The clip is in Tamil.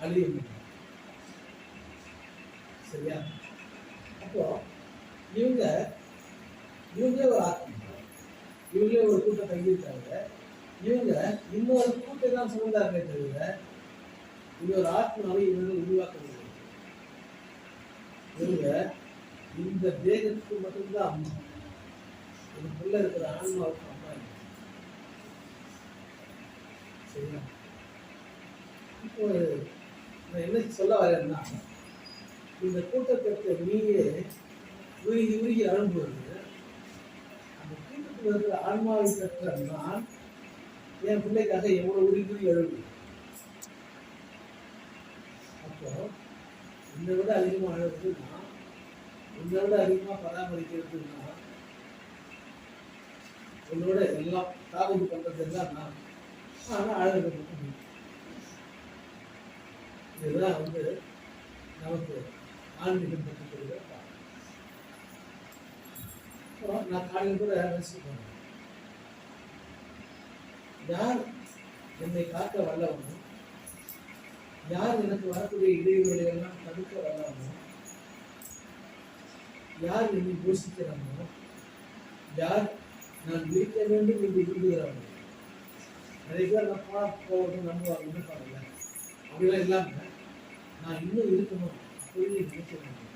அழிய முடியும் சரியா? அப்போ இவங்க இவங்களே ஒரு ஆத்மா இவங்களே ஒரு கூட்டம் தங்கியிருக்காங்க இவங்க இன்னொரு கூட்டம் தான் சுமந்தார்களே தவிர இன்னொரு ஆத்மாவை இவர்கள் உருவாக்க முடியும் இவங்க இந்த தேகத்துக்கு மட்டும்தான் அம்மா. இதுக்குள்ள இருக்கிற ஆன்மாவுக்கு அம்மா இல்லை. சரியா? இப்போ நான் என்ன சொல்ல வரேன்னா இந்த கூட்டத்திற்கு நீயே உருகி உருகி அனுப்புவது அந்த கூட்டத்தில் இருக்கிற ஆன்மாவை பெற்ற நான் என் பிள்ளைக்காக எவ்வளோ உருகி உருகி அழுகு அப்போ என்னை விட அதிகமாக அழுவது நான் உன்னை விட அதிகமாக பராமரிக்கிறது நான் உன்னோட எல்லாம் தாவது பண்ணுறது எல்லாம் நான் ஆனால் அழகு மட்டும் இதெல்லாம் வந்து நமக்கு ஆன்மீகம் பற்றி கொடுக்குற பாடம். அப்புறம் நான் காலையில் கூட யோசிச்சு போனேன் யார் என்னை காக்க வல்லவனோ யார் எனக்கு வரக்கூடிய இடைவெளிகளை எல்லாம் தடுக்க வல்லவனோ யார் என்னை யோசிக்கிறானோ யார் நான் இருக்க வேண்டும் என்று விரும்புகிறானோ நிறைய பேர் நான் போனா போகணும் நம்புவாங்கன்னு பாருங்க அப்படிலாம் இல்லாமல் நான் இன்னும் இருக்கணும். அப்படின்னு வேண்டும்